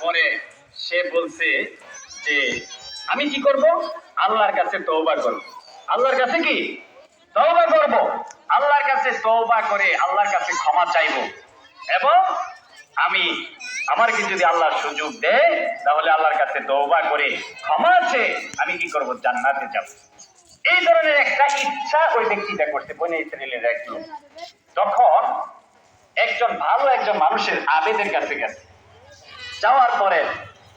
পরে সে বলছে যে, আমি কি করব? আল্লাহর কাছে তওবা করব। আল্লাহর কাছে কি? তওবা করব। আল্লাহর কাছে তওবা করে আল্লাহর কাছে ক্ষমা চাইব। এবং আমি আমার কি যদি আল্লাহ সুযোগ দেয়, তাহলে আল্লাহর কাছে তওবা করে ক্ষমা আছে আমি কি করব? জান্নাতে যাব। এই ধরনের একটা ইচ্ছা ওই ব্যক্তিটা করছে, বনে ইসরায়েলের এক লোক। তখন একজন ভালো একজন মানুষের আবেদের কাছে গেছে। যাওয়ার পরে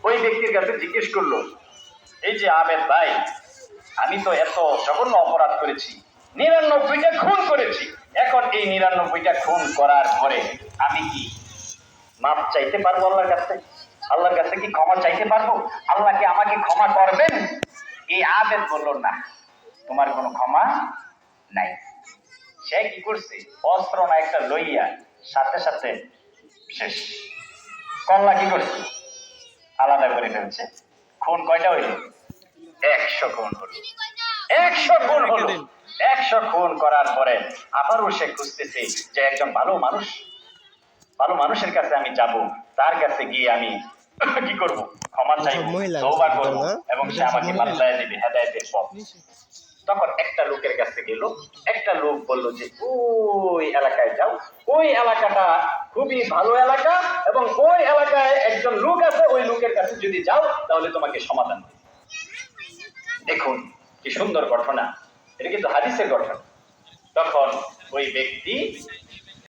ওই ব্যক্তির কাছে জিজ্ঞেস করল, এই যে আবেদ ভাই, আমি তো এত জঘন্য অপরাধ করেছি, নিরানব্বইটা খুন করেছি। এখন এই নিরানব্বইটা খুন করার পরে আমি কি মাপ চাইতে পারব আল্লাহর কাছে আল্লাহর কাছে কি ক্ষমা চাইতে পারব? আল্লাহ কি আমাকে ক্ষমা করবেন? এই আবেদ বলল, না, তোমার কোনো ক্ষমা নাই। সে কি করছে? অস্ত্র না একটা লইয়া সাথে সাথে শেষ। কল্লা কি করছে? আলাদা করে ফেলছে। খুন কয়টা হইল? একশো খুন হলো। একশো খুন হলো। একশো খুন করার পরে আবারও সে খুঁজতেছে যে একজন ভালো মানুষ। ভালো মানুষের কাছে আমি যাব। তার কাছে গিয়ে আমি কি করব? ক্ষমা চাইব তওবা করব এবং সে আমাকে। বাতলায় দিবে হেদায়েতের পথ। তখন একটা লোকের কাছে গেল। একটা লোক বলল যে ওই এলাকায় যাও। ওই এলাকাটা খুবই ভালো এলাকা এবং ওই একজন লোক আছে, ওই লোকের কাছে যদি যাও, তাহলে তোমাকে সমাধান। দেখুন, কি সুন্দর ঘটনা এটা কিন্তু হাদিসের ঘটনা তখন ওই ব্যক্তি